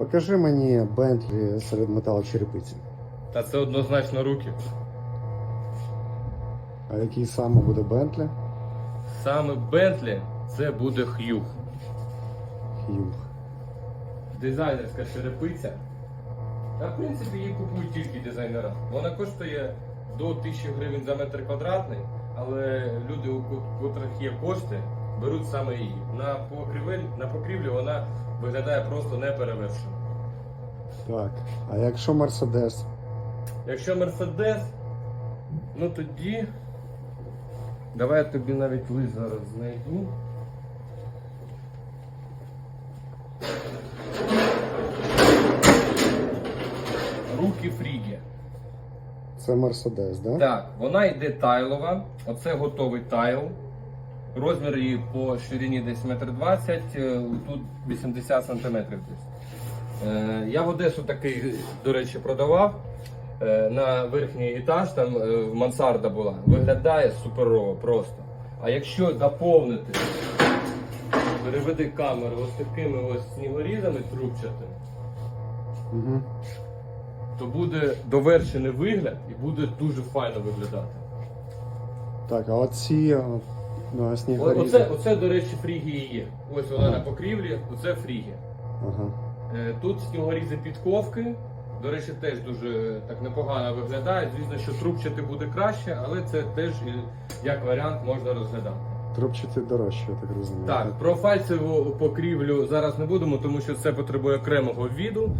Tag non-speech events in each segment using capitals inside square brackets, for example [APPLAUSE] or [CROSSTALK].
Покажи мені Бентлі серед металочерепиці. Та це однозначно руки. А який саме буде Бентлі? Саме Бентлі це буде Х'юг. Х'юг. Дизайнерська черепиця. Та в принципі її купують тільки дизайнера. Вона коштує до 1000 гривень за метр квадратний, але люди, у котрих є кошти, беруть саме її. На покрівель, на покрівлі вона виглядає просто неперевершено. Так. А якщо Мерседес? Якщо Мерседес, ну тоді. Давай я тобі навіть лист зараз знайду. Руки Фрігі. Це Мерседес, да? Так, вона йде тайлова. Оце готовий тайл. Розмір її по ширині десь метр двадцять, е, тут 80 сантиметрів десь. Е, Я в Одесу такий, до речі, продавав. Е, На верхній етаж, там мансарда була. Виглядає суперово просто. А якщо доповнити, переведи камеру ось такими ось снігорізами трубчатими, Угу. то буде довершений вигляд і буде дуже файно виглядати. Так, а оці ну, О- снігорізи. Оце, оце, до речі, фрігії є. Ось вона на покрівлі, оце фрігі. Ага. Е, Тут снігорізи підковки. До речі, теж дуже так непогано виглядає. Звісно, що трубчати буде краще, але це теж як варіант можна розглядати. Трубчаті дорожче, я так розумію. Так, про фальцеву покрівлю зараз не будемо, тому що це потребує окремого віду,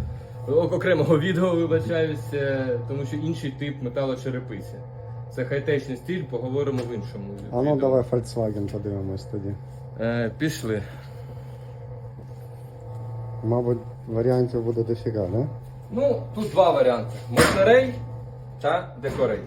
окремого відео, вибачаюсь, е, тому що інший тип металочерепиці. Це хай-течний стиль, поговоримо в іншому. А ну відео. давай Volkswagen подивимось тоді. Е, пішли. Мабуть, варіантів буде дофіга, да? Ну, тут два варіанти: Монтерей та Декорей.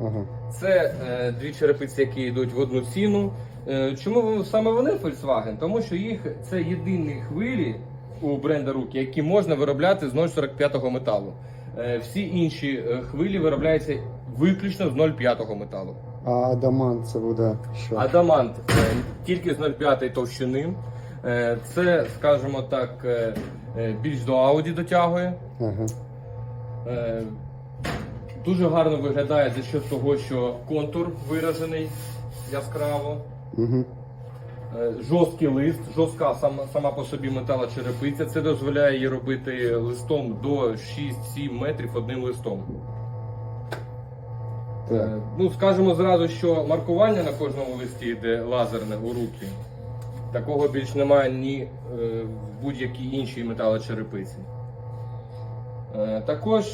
Ага. Це е, дві черепиці, які йдуть в одну ціну. Е, чому саме вони Volkswagen? Тому що їх це єдині хвилі у бренда руки, які можна виробляти з 0,45 металу. Е, всі інші е, хвилі виробляються виключно з 0,5 металу. А Адамант це буде що? Адамант е, тільки з 0,5 товщини. Е, це, скажімо так, е, більш до Audi дотягує. Ага. Дуже гарно виглядає за що того, що контур виражений яскраво. Угу. Жорсткий лист, жорстка сама, сама по собі металочерепиця. Це дозволяє її робити листом до 6-7 метрів одним листом. Так. Е, Ну, скажемо зразу, що маркування на кожному листі йде лазерне у руки. Такого більш немає ні е, в будь-якій іншій металочерепиці. Е, Також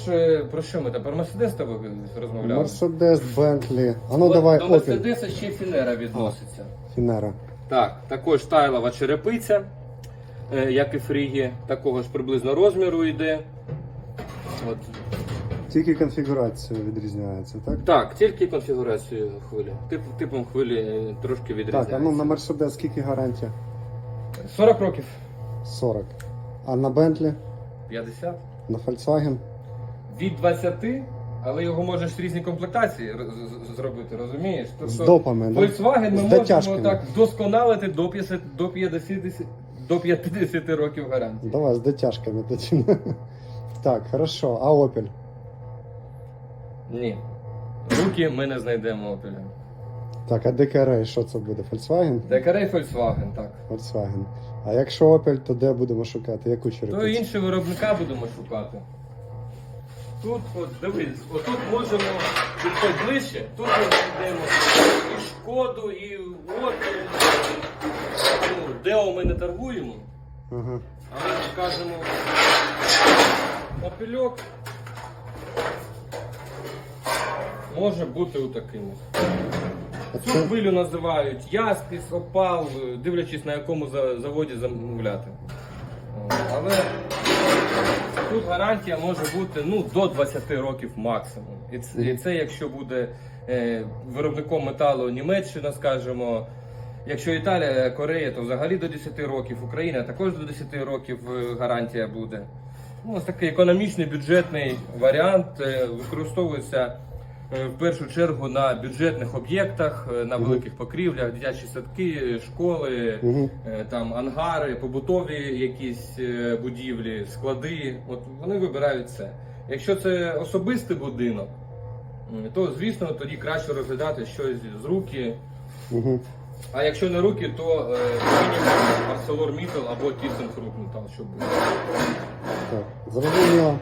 про що ми тепер Мерседес тобою розмовляли? Мерседес, Бентлі. А ну давай До Мерседеса ще Фінера відноситься. Фінера. Так, також тайлова черепиця, як і фрігі, такого ж приблизно розміру йде. От. Тільки конфігурація відрізняється, так? Так, тільки конфігурацію хвилі. Тип, типом хвилі трошки відрізняється. Так, а ну на Мерседес скільки гарантія? 40 років. 40. А на Бентлі? 50. На Volkswagen? Від 20, але його можеш різні комплектації роз- з- зробити, розумієш? З допами, да? Volkswagen ми З можемо дотяжками. так вдосконалити до 50, до 50, до 50 років гарантії. Давай з дотяжками тоді. [LAUGHS] Так, хорошо. А Opel? Ні. Руки ми не знайдемо опіля. Так, а DKR, що це буде? Volkswagen? Декарей Volkswagen, так. Volkswagen. А якщо Opel, то де будемо шукати? Яку То черепицю? інші виробника будемо шукати. Тут, от дивись, отут можемо підходь ближче, тут ми знайдемо і шкоду, і опіль. Ну, Део ми не торгуємо, Ага. але скажемо опільок може бути у такими. Цю хвилю називають яспіс, опал, дивлячись на якому заводі замовляти. Але тут гарантія може бути ну, до 20 років максимум. І це, і це якщо буде е, виробником металу Німеччина, скажімо. Якщо Італія, Корея, то взагалі до 10 років, Україна також до 10 років е, гарантія буде. Ну, ось такий економічний бюджетний варіант е, використовується в першу чергу на бюджетних об'єктах, е, на великих покрівлях, дитячі садки, школи, е, там ангари, побутові якісь е, будівлі, склади. От вони вибирають це. Якщо це особистий будинок, м, то звісно тоді краще розглядати щось з руки. Угу. А якщо не руки, то е, мінімум ArcelorMittal або ThyssenKrupp Метал, щоб було. Так, зрозуміло.